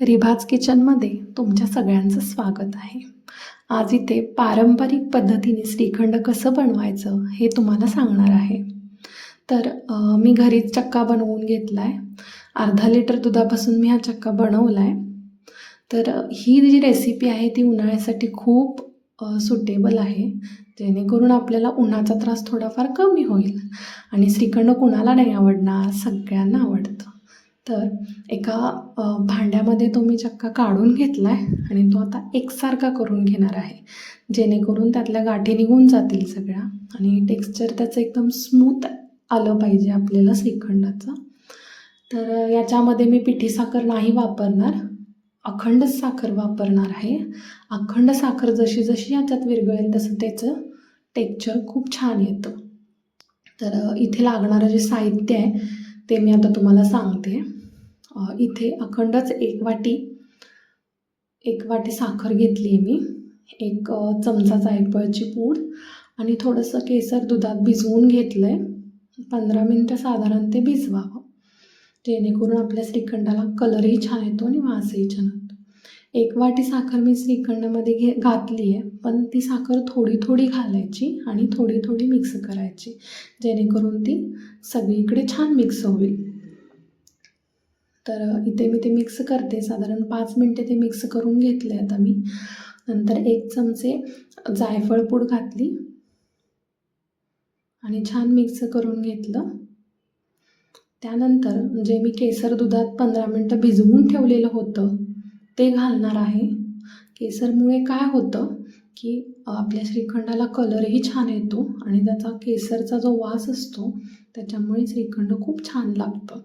रिभाज किचनमध्ये तुमच्या सगळ्यांचं स्वागत आहे. आज इथे पारंपरिक पद्धतीने श्रीखंड कसं बनवायचं हे तुम्हाला सांगणार आहे. तर मी घरीच चक्का बनवून घेतला आहे अर्धा लिटर दुधापासून मी हा चक्का बनवला आहे तर ही जी रेसिपी आहे ती उन्हाळ्यासाठी खूप सुटेबल आहे. जेणेकरून आपल्याला उन्हाचा त्रास थोडाफार कमी होईल आणि श्रीखंड कुणाला नाही आवडणार सगळ्यांना आवडतं. तर एका भांड्यामध्ये तो मी चक्का काढून घेतला आहे आणि तो आता एकसारखा करून घेणार आहे. जेणेकरून त्यातल्या गाठी निघून जातील सगळ्या आणि टेक्स्चर त्याचं एकदम स्मूथ आलं पाहिजे आपल्याला श्रीखंडाचं. तर याच्यामध्ये मी पिठी साखर नाही वापरणार. अखंड साखर वापरणार आहे. अखंड साखर जशी जशी याच्यात विरघळेल तसं त्याचं टेक्स्चर खूप छान येतं. तर इथे लागणारं जे साहित्य आहे ते मी आता तुम्हाला सांगते. इथे अखंडच एक वाटी एक वाटी साखर घेतली आहे मी. एक चमचा जायफळची पूड आणि थोडंसं केसर दुधात भिजवून घेतलं आहे पंधरा मिनटं साधारण ते भिजवावं. जेणेकरून आपल्या श्रीखंडाला कलरही छान येतो आणि वासही छान येतो एक वाटी साखर मी श्रीखंडमध्ये घे घातली आहे पण ती साखर थोडी थोडी घालायची आणि थोडी थोडी मिक्स करायची जेणेकरून ती सगळीकडे छान मिक्स होईल. तर इथे मी ते मिक्स करते. साधारण पाच मिनटे ते मिक्स करून घेतले आता मी. नंतर एक चमचे जायफळ पूड घातली. आणि छान मिक्स करून घेतलं. त्यानंतर जे मी केसर दुधात पंधरा मिनटं भिजवून ठेवलेलं होतं ते घालणार आहे. केसरमुळे काय होतं की आपल्या श्रीखंडाला कलरही छान येतो आणि त्याचा केसरचा जो वास असतो त्याच्यामुळे श्रीखंड खूप छान लागतं.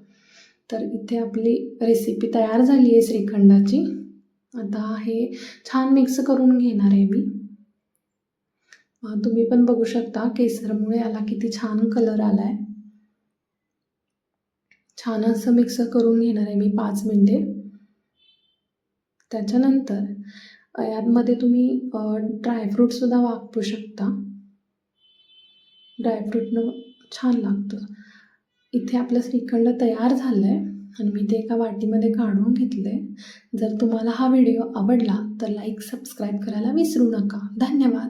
तर इथे आपली रेसिपी तयार झाली आहे श्रीखंडाची. आता हे छान मिक्स करून घेणार आहे मी. तुम्ही पण बघू शकता केसरमुळे याला किती छान कलर आला आहे छान असं मिक्स करून घेणार आहे मी पाच मिनटे. त्याच्यानंतर यातमध्ये तुम्ही ड्रायफ्रूटसुद्धा वापरू शकता. ड्रायफ्रूटनं छान लागतं. इथे आपलं श्रीखंड तयार झालं आहे आणि मी ते एका वाटीमध्ये काढून घेतलं आहे जर तुम्हाला हा व्हिडिओ आवडला तर लाईक सबस्क्राईब करायला विसरू नका. धन्यवाद.